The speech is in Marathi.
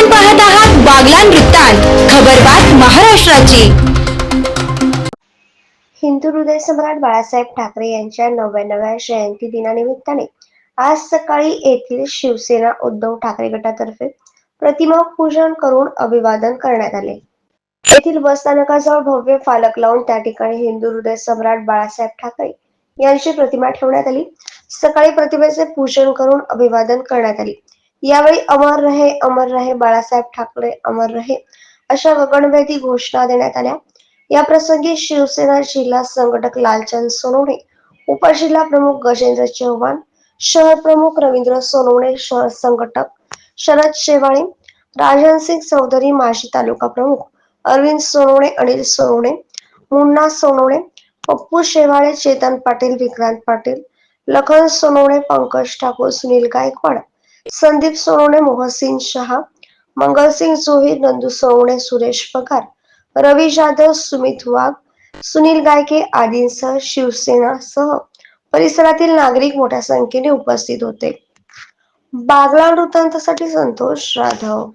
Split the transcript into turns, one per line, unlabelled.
आपण पाहत आहात बागलान वृत्तांत खबरबात महाराष्ट्राची.
हिंदू हृदय सम्राट बाळासाहेब ठाकरे यांच्या नव्याण्णव्या जयंती दिनानिमित्ताने आज सकाळी येथील शिवसेना उद्धव ठाकरे गटातर्फे प्रतिमा पूजन करून अभिवादन करण्यात आले. येथील बसस्थानकाजवळ भव्य फालक लावून त्या ठिकाणी हिंदू हृदय सम्राट बाळासाहेब ठाकरे यांची प्रतिमा ठेवण्यात आली. सकाळी प्रतिमेचे पूजन करून अभिवादन करण्यात आले. यावेळी अमर रहे अमर रहे बाळासाहेब ठाकरे अमर रहे अशा गगनभेदी घोषणा देण्यात आल्या. या प्रसंगी शिवसेना जिल्हा संघटक लालचंद सोनवणे उपजिल्हा प्रमुख गजेंद्र चव्हाण शहर प्रमुख रवींद्र सोनवणे शहर संघटक शरद शेवाळे राजन सिंग चौधरी माजी तालुका प्रमुख अरविंद सोनवणे अनिल सोनवणे मुन्ना सोनवणे पप्पू शेवाळे चेतन पाटील विक्रांत पाटील लखन सोनवणे पंकज ठाकूर सुनील गायकवाड संदीप सोनवणे मोहसिन शहा मंगलसिंग जोहीर नंदू सोनवणे सुरेश पगार रवी जाधव सुमित वाघ सुनील गायके आदींसह शिवसेना सह परिसरातील नागरिक मोठ्या संख्येने उपस्थित होते. बागला वृत्तांतासाठी संतोष जाधव